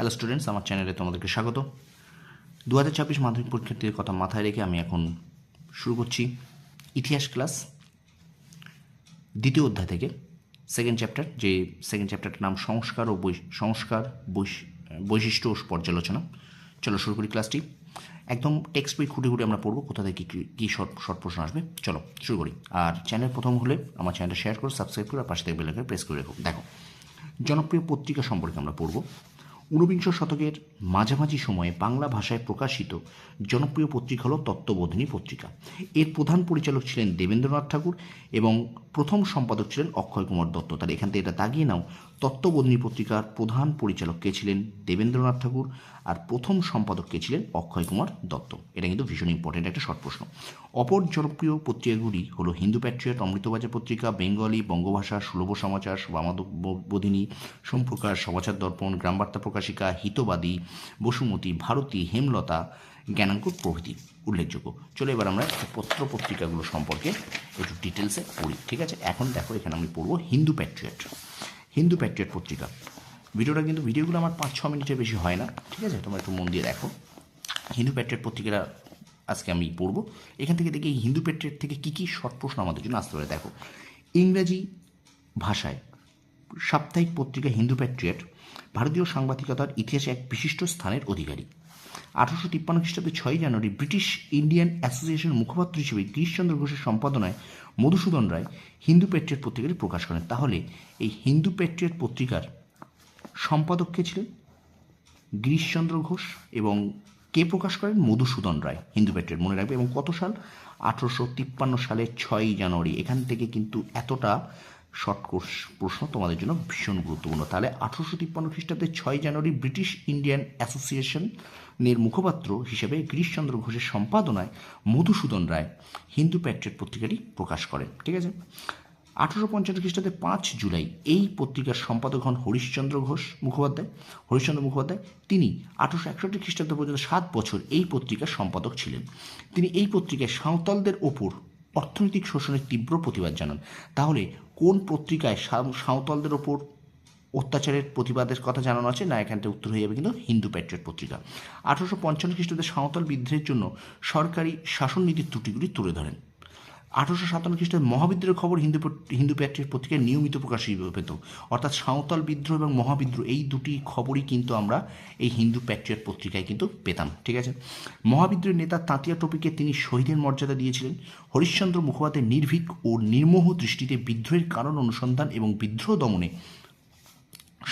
Hello students আমার চ্যানেলে তোমাদেরকে স্বাগত। দু হাজার ছাব্বিশ মাধ্যমিক পরীক্ষার্থীদের কথা মাথায় রেখে আমি এখন শুরু করছি ইতিহাস ক্লাস দ্বিতীয় অধ্যায় থেকে সেকেন্ড চ্যাপ্টার যে সেকেন্ড চ্যাপ্টারটার নাম সংস্কার ও সংস্কার বৈশ- বৈশিষ্ট্য ও পর্যালোচনা। চলো শুরু করি ক্লাসটি একদম টেক্সট বই খুঁটে খুঁটে আমরা পড়ব, কোথা থেকে কী কী শর্ট শর্ট প্রশ্ন আসবে। চলো শুরু করি। আর চ্যানেল প্রথম হলে আমার চ্যানেলটা শেয়ার করো সাবস্ক্রাইব করো, আর পাশে থেকে বেলাকে প্রেস করে রেখো। দেখো, জনপ্রিয় পত্রিকা সম্পর্কে আমরা পড়ব। ঊনবিংশ শতকের মাঝামাঝি সময়ে বাংলা ভাষায় প্রকাশিত জনপ্রিয় পত্রিকা হল তত্ত্ববোধিনী পত্রিকা। এর প্রধান পরিচালক ছিলেন দেবেন্দ্রনাথ ঠাকুর এবং প্রথম সম্পাদক ছিলেন অক্ষয় কুমার দত্ত। তাহলে এখান থেকে এটা তাগিয়ে নাও তত্ত্ববোধিনী পত্রিকার প্রধান পরিচালক কে ছিলেন দেবেন্দ্রনাথ ঠাকুর আর প্রথম সম্পাদক কে ছিলেন অক্ষয় কুমার দত্ত? এটা কিন্তু ভীষণ ইম্পর্টেন্ট একটা শর্ট প্রশ্ন। অপর জনপ্রিয় পত্রিকাগুলি হলো হিন্দু প্যাট্রিয়ট অমৃতবাজার পত্রিকা বেঙ্গলি বঙ্গভাষা, সুলভ সমাচার বামাবোধিনী সোমপ্রকাশ, সমাচার দর্পণ, গ্রামবার্তা প্রকাশিকা, হিতবাদী, বসুমতী, ভারতী, হেমলতা, জ্ঞানাঙ্কুর প্রভৃতি উল্লেখযোগ্য। চলো এবার আমরা পত্র পত্রিকাগুলো সম্পর্কে একটু ডিটেলসে পড়ি, ঠিক আছে? এখন দেখো এখানে আমি পড়ব হিন্দু প্যাট্রিয়ট হিন্দু প্যাট্রিয়ট পত্রিকা। ভিডিওটা কিন্তু, ভিডিওগুলো আমার পাঁচ, ছ মিনিটের বেশি হয় না, ঠিক আছে? তোমরা একটু মন দিয়ে দেখো। হিন্দু প্যাট্রিয়ট পত্রিকাটা আজকে আমি পড়ব। এখান থেকে দেখি, হিন্দু প্যাট্রিয়ট থেকে কী কী শর্ট প্রশ্ন আমাদের জন্য আসতে পারে। দেখো, ইংরাজি ভাষায় সাপ্তাহিক পত্রিকা হিন্দু প্যাট্রিয়ট, ভারতীয় সাংবাদিকতার ইতিহাসে এক বিশিষ্ট স্থানের অধিকারী। আঠারোশো তিপ্পান্ন খ্রিস্টাব্দে ছয় জানুয়ারি ব্রিটিশ ইন্ডিয়ান অ্যাসোসিয়েশন মুখপাত্র হিসেবে গিরিশচন্দ্র ঘোষের সম্পাদনায় মধুসূদন রায় হিন্দু প্যাট্রিয়ট পত্রিকাটি প্রকাশ করেন। তাহলে এই হিন্দু প্যাট্রিয়ট পত্রিকার সম্পাদক কে ছিলেন? গিরিশচন্দ্র ঘোষ এবং কে প্রকাশ করেন? মধুসূদন রায়, হিন্দু প্যাট্রিয়ট। মনে রাখবে, এবং কত সাল? আঠারোশো তিপ্পান্ন সালের ছয়ই জানুয়ারি। এখান থেকে কিন্তু এতটা শর্ট কোর্স প্রশ্ন তোমাদের জন্য ভীষণ গুরুত্বপূর্ণ। তাহলে আঠারোশো তিপ্পান্ন খ্রিস্টাব্দে ছয় জানুয়ারি ব্রিটিশ ইন্ডিয়ান অ্যাসোসিয়েশনের মুখপাত্র হিসেবে গিরিশচন্দ্র ঘোষের সম্পাদনায় মধুসূদন রায় হিন্দু প্যাট্রেট পত্রিকাটি প্রকাশ করেন, ঠিক আছে? আঠারোশো পঞ্চান্ন খ্রিস্টাব্দে পাঁচ জুলাই এই পত্রিকার সম্পাদক হন হরিশ্চন্দ্র ঘোষ মুখোপাধ্যায়। হরিশ্চন্দ্র মুখোপাধ্যায়, তিনি আঠারোশো একষট্টি খ্রিস্টাব্দ পর্যন্ত সাত বছর এই পত্রিকার সম্পাদক ছিলেন। তিনি এই পত্রিকায় সাঁওতালদের ওপর অর্থনৈতিক শোষণের তীব্র প্রতিবাদ জানান। তাহলে কোন পত্রিকায় সাঁওতালদের ওপর অত্যাচারের প্রতিবাদের কথা জানানো আছে? না এখানতে উত্তর হয়ে যাবে কিন্তু হিন্দু প্যাট্রিয়ট পত্রিকা। আঠারোশো পঞ্চান্ন খ্রিস্টাব্দে সাঁওতাল বিদ্রোহের জন্য সরকারি শাসননীতির ত্রুটিগুলি তুলে ধরেন। আঠারোশো সাতান্ন খ্রিস্টাব্দে মহাবিদ্রোহের খবর হিন্দু হিন্দু প্যাট্রিয়ট পত্রিকায় নিয়মিত প্রকাশিত পেত। অর্থাৎ সাঁওতাল বিদ্রোহ এবং মহাবিদ্রোহ এই দুটি খবরই কিন্তু আমরা এই হিন্দু প্যাট্রিয়ট পত্রিকায় কিন্তু পেতাম, ঠিক আছে? মহাবিদ্রোহের নেতা তাঁতিয়া টপিকে তিনি শহীদের মর্যাদা দিয়েছিলেন। হরিশ্চন্দ্র মুখোপাধ্যায় নির্ভীক ও নির্মোহ দৃষ্টিতে বিদ্রোহের কারণ অনুসন্ধান এবং বিদ্রোহ দমনে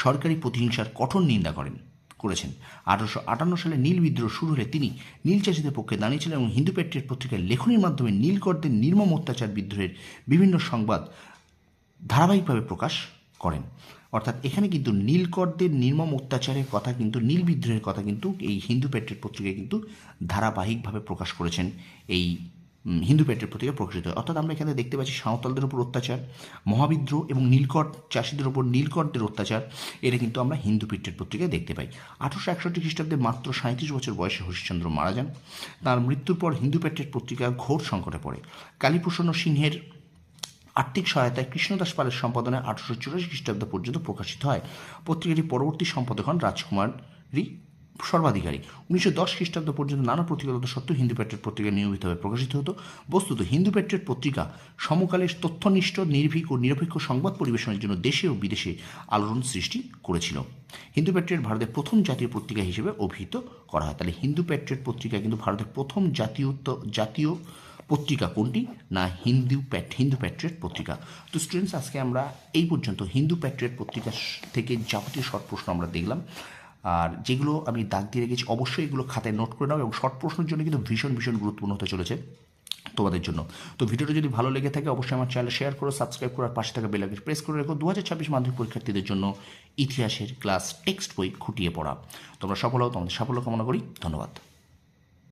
সরকারি প্রতিহিংসার কঠোর নিন্দা করেন। করেছেন। আঠারোশো আটান্ন সালে নীল বিদ্রোহ শুরু হলে তিনি নীল চাষিদের পক্ষে দাঁড়িয়েছিলেন এবং হিন্দু প্যাট্রিয়ট পত্রিকায় লেখনীর মাধ্যমে নীলকরদের নির্মম অত্যাচার বিদ্রোহের বিভিন্ন সংবাদ ধারাবাহিকভাবে প্রকাশ করেন। অর্থাৎ এখানে কিন্তু নীলকরদের নির্মম অত্যাচারের কথা কিন্তু, নীল বিদ্রোহের কথা কিন্তু এই হিন্দু প্যাট্রিয়ট পত্রিকায় কিন্তু ধারাবাহিকভাবে প্রকাশ করেছেন এই হিন্দু প্যাট্রিয়ট পত্রিকা প্রকাশিত হয়। অর্থাৎ আমরা এখানে দেখতে পাচ্ছি সাঁওতালদের উপর অত্যাচার, মহাবিদ্রোহ এবং নীলকট চাষিদের উপর নীলকটদের অত্যাচার, এটা কিন্তু আমরা হিন্দু প্যাট্রিয়ট পত্রিকায় দেখতে পাই। আঠারোশো একষট্টি খ্রিস্টাব্দে মাত্র সাঁত্রিশ বছর বয়সে হরিশ্চন্দ্র মারা যান। তার মৃত্যুর পর হিন্দু প্যাট্রিয়ট পত্রিকা ঘোর সংকটে পড়ে। কালীপ্রসন্ন সিংহের আর্থিক সহায়তায় কৃষ্ণদাস পালের সম্পাদনায় আঠারোশো চুরাশি খ্রিস্টাব্দ পর্যন্ত প্রকাশিত হয়। পত্রিকাটি পরবর্তী সম্পাদক হন রাজকুমারী সর্বাধিকারী। উনিশশো দশ খ্রিস্টাব্দ পর্যন্ত নানা প্রতিকূলতা সত্ত্বেও হিন্দু প্যাট্রিয়ট পত্রিকা নিয়মিতভাবে প্রকাশিত হতো। বস্তুত হিন্দু প্যাট্রিয়ট পত্রিকা সমকালের তথ্যনিষ্ঠ, নির্ভীক ও নিরপেক্ষ সংবাদ পরিবেশনের জন্য দেশে ও বিদেশে আলোড়ন সৃষ্টি করেছিল। হিন্দু প্যাট্রিয়ট ভারতের প্রথম জাতীয় পত্রিকা হিসেবে অভিহিত করা হয়। তাহলে হিন্দু প্যাট্রিয়ট পত্রিকা কিন্তু ভারতের প্রথম জাতীয় জাতীয় পত্রিকা কোনটি? না, হিন্দু প্যাট, হিন্দু প্যাট্রিয়ট পত্রিকা। তো স্টুডেন্টস আজকে আমরা এই পর্যন্ত হিন্দু প্যাট্রিয়ট পত্রিকা থেকে যাবতীয় শর্ট প্রশ্ন আমরা দেখলাম। আর যেগুলো আমি দাগ দিয়ে রেখেছি, অবশ্যই এগুলো খাতায় নোট করে নাও এবং শর্ট প্রশ্নের জন্য কিন্তু ভীষণ ভীষণ গুরুত্বপূর্ণ হতে চলেছে তোমাদের জন্য। তো ভিডিওটা যদি ভালো লেগে থাকে, অবশ্যই আমার চ্যানেল শেয়ার করো সাবস্ক্রাইব করার পাশে থাকা বেলাকে প্রেস করে রেখো। দু ছাব্বিশ মাধ্যমিক পরীক্ষার্থীদের জন্য ইতিহাসের ক্লাস টেক্সট বই খুঁটিয়ে পড়া। তোমরা সফল হও, তোমাদের সাফল্য কামনা করি। ধন্যবাদ।